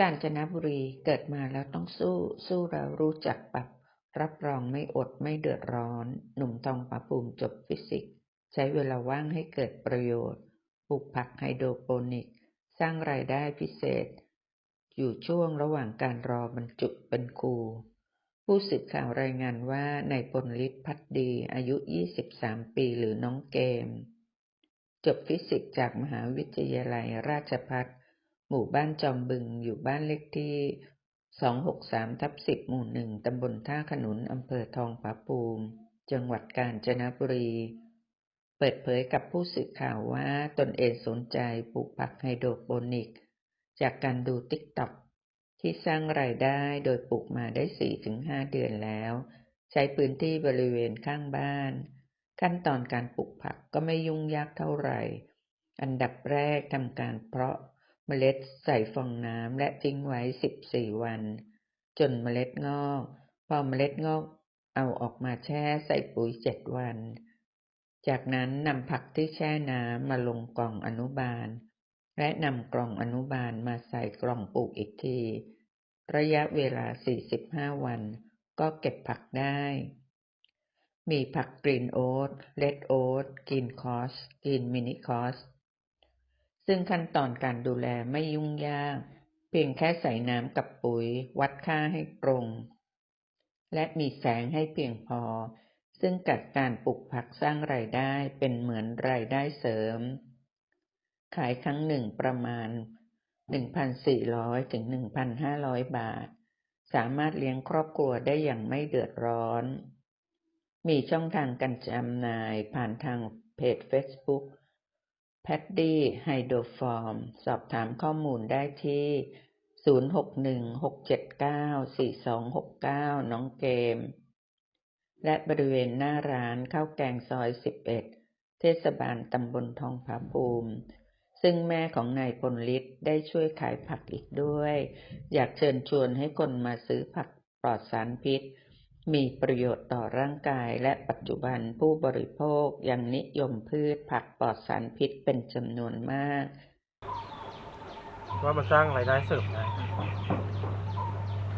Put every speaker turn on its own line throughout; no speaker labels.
กาญจนบุรีเกิดมาแล้วต้องสู้ สู้แล้วรู้จักปรับ รับรองไม่อดไม่เดือดร้อน หนุ่มทองผาภูมิจบฟิสิกส์ ใช้เวลาว่างให้เกิดประโยชน์ ปลูกผักไฮโดรโปนิก สร้างรายได้พิเศษ อยู่ช่วงระหว่างการรอบรรจุเป็นครู ผู้สื่อข่าวรายงานว่านายพลฤทธิ์พัดดี อายุ 23 ปีหรือน้องเกม จบฟิสิกส์จากมหาวิทยาลัยราชภัฏ หมู่บ้านจอมบึงอยู่บ้านเลขที่ 263ทับ10 หมู่หนึ่งตำบลท่าขนุนอำเภอทองผาภูมิ จังหวัดกาญจนบุรี เปิดเผยกับผู้สื่อข่าวว่าตนเองสนใจปลูกผักไฮโดรโปนิก จากการดูติ๊กต็อกที่สร้างรายได้โดยปลูกมาได้ 4-5 เดือนแล้ว ใช้พื้นที่บริเวณข้างบ้าน ขั้นตอนการปลูกผักก็ไม่ยุ่งยากเท่าไหร่ อันดับแรกทำการเพาะ เมล็ดใส่ฟองน้ำและทิ้งไว้ 14 วัน จนเมล็ดงอก พอเมล็ดงอกเอาออกมาแช่ใส่ปุ๋ย 7 วัน จากนั้นนำผักที่แช่น้ำมาลงกล่องอนุบาล และนำกล่องอนุบาลมาใส่กล่องปลูกอีกที ระยะเวลา 45 วัน ก็เก็บผักได้ มีผักกรีนโอ๊ตเลดโอ๊ตกรีนคอสกรีนมินิคอส ซึ่งขั้นตอนการดูแลไม่ยุ่งยาก เพียงแค่ใส่น้ำกับปุ๋ย วัดค่าให้ตรง และมีแสงให้เพียงพอ ซึ่งกับการปลูกผักสร้างรายได้เป็นเหมือนรายได้เสริม ขายครั้งหนึ่งประมาณ 1,400 ถึง 1,500 บาท สามารถเลี้ยงครอบครัวได้อย่างไม่เดือดร้อน มีช่องทางการจำหน่ายผ่านทางเพจ เฟซบุ๊ก Paddy Hydro Farm สอบถามข้อมูลได้ที่ 0616794269 น้องเกม และบริเวณหน้าร้านข้าวแกงซอย 11 เทศบาลตำบลทองผาภูมิ ซึ่งแม่ของนายพลฤทธิ์ได้ช่วยขายผักอีกด้วย อยากเชิญชวนให้คนมาซื้อผักปลอดสารพิษ มีประโยชน์ต่อร่างกายและปัจจุบันผู้บริโภคยังนิยมพืชผักปลอดสารพิษเป็นจำนวนมาก
ว่ามันสร้างรายได้เสริมได้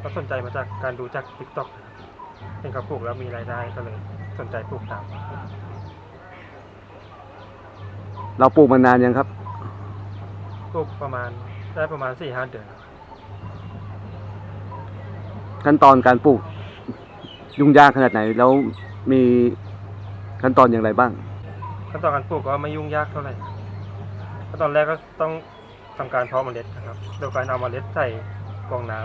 ก็สนใจมาจากการดูจาก t ิ k t o k เห็นเขาปลูกแล้วมีรายได้ก็เลย สนใจปลูกตาม
เราปลูกมานานยังครับ
ปลูกประมาณได้ประมาณสี่ห้าเดือน
ขั้นตอนการปลูก ยุ่งยากขนาดไหน แล้วมีขั้นตอนอย่างไรบ้าง
ขั้นตอนการปลูกก็ไม่ยุ่งยากเท่าไหร่ขั้นตอนแรกก็ต้องทำการเพาะเมล็ดนะครับ โดยการเอาเมล็ดใส่กองน้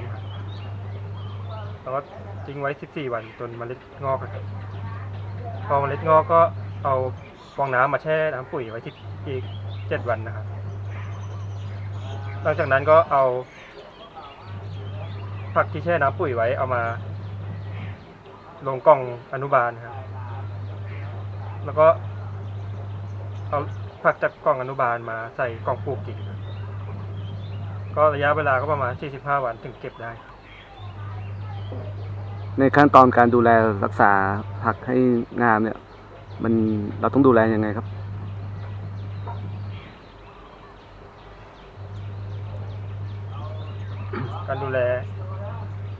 ำแล้วก็ทิ้งไว้ 14 วันจนเมล็ดงอกครับพอเมล็ดงอกก็เอากองน้ำมาแช่น้ำปุ๋ยไว้ที่อีก 7 วันนะครับ หลังจากนั้นก็เอาผักที่แช่น้ำปุ๋ยไว้เอามา ลงกล่องอนุบาลครับ แล้วก็เอาผักจากกล่องอนุบาลมาใส่กล่องปลูกจริงครับก็ระยะเวลาก็ประมาณ 45 วันถึงเก็บได้
ในขั้นตอนการดูแลรักษาผักให้งามเนี่ย มันเราต้องดูแลยังไงครับ
การดูแล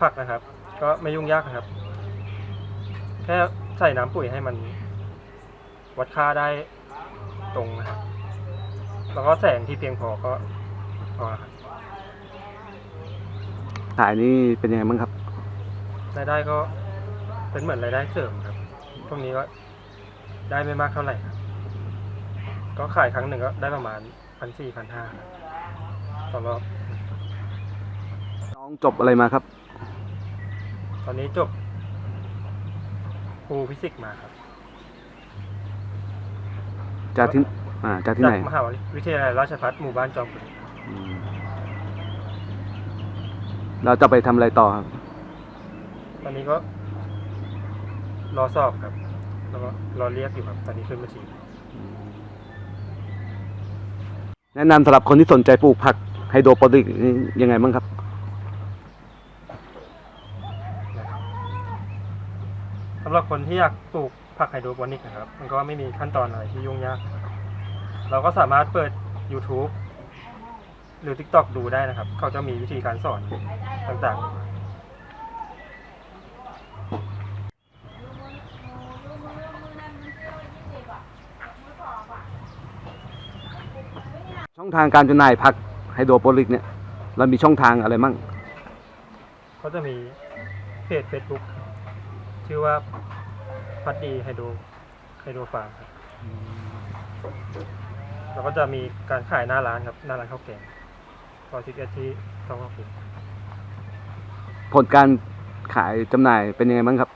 ผักนะครับ ก็ไม่ยุ่งยากนะครับ แค่ใส่น้ำปุ๋ยให้มัน วัดค่าได้ตรงนะครับ แล้วก็แสงที่เพียงพอก็พอครับ
ขายนี่เป็นยังไงบ้างครับ
รายได้ก็เป็นเหมือนรายได้เสริมครับช่วงนี้ก็ได้ไม่มากเท่าไหร่ครับก็ขายครั้งหนึ่งก็ได้ประมาณพันสี่พันห้าต่อรอบ
น้องจบอะไรมาครับ
ตอนนี้จบ ครูฟิสิกส์มาครับ
จากที่อ่าจากที่
จา
ไหน
กมหาวิทยาลัยราชภัฏหมู่บ้านจอมพล
อืมเราจะไปทำอะไรต่อครับ
ตอนนี้ก็รอสอบครับ แล้วก็รอเรียกอยู่ครับ ตอนนี้ขึ้นบัญชี
แนะนำสำหรับคนที่สนใจปลูกผักไฮโดรโปนิกนี่ยังไงบ้างครับ
นะครับ สำหรับคนที่อยากปลูกผักไฮโดรโปนิกนะครับ มันก็ไม่มีขั้นตอนอะไรที่ยุ่งยากนะครับเราก็สามารถเปิด YouTube หรือ TikTok ดูได้นะครับ เขาจะมีวิธีการสอนต่างๆ
ช่องทางการจำหน่ายผักไฮโดรโปนิกเนี่ยเรามีช่องทางอะไรมั่ง
ก็จะมีเพจ Facebook ชื่อว่าพัดดีไฮโดรไฮโดรฟาร์มครับแล้วก็จะมีการขายหน้าร้านครับ หน้าร้านข้าวแกงซอยทิกเอที่ท้องข้าวแกง
ผลการขายจำหน่ายเป็นยังไงบ้างครับ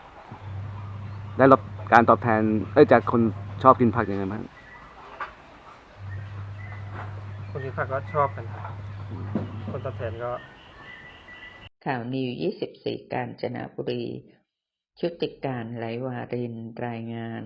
ได้รับการตอบแทนเอ้ยจากคนชอบกินผักยังไงบ้าง
คนที่พักก็ชอบกันครับคนตอบแทนก็
ข่าวนิว 24 กาญจนบุรี ชุติการไหลวารินรายงาน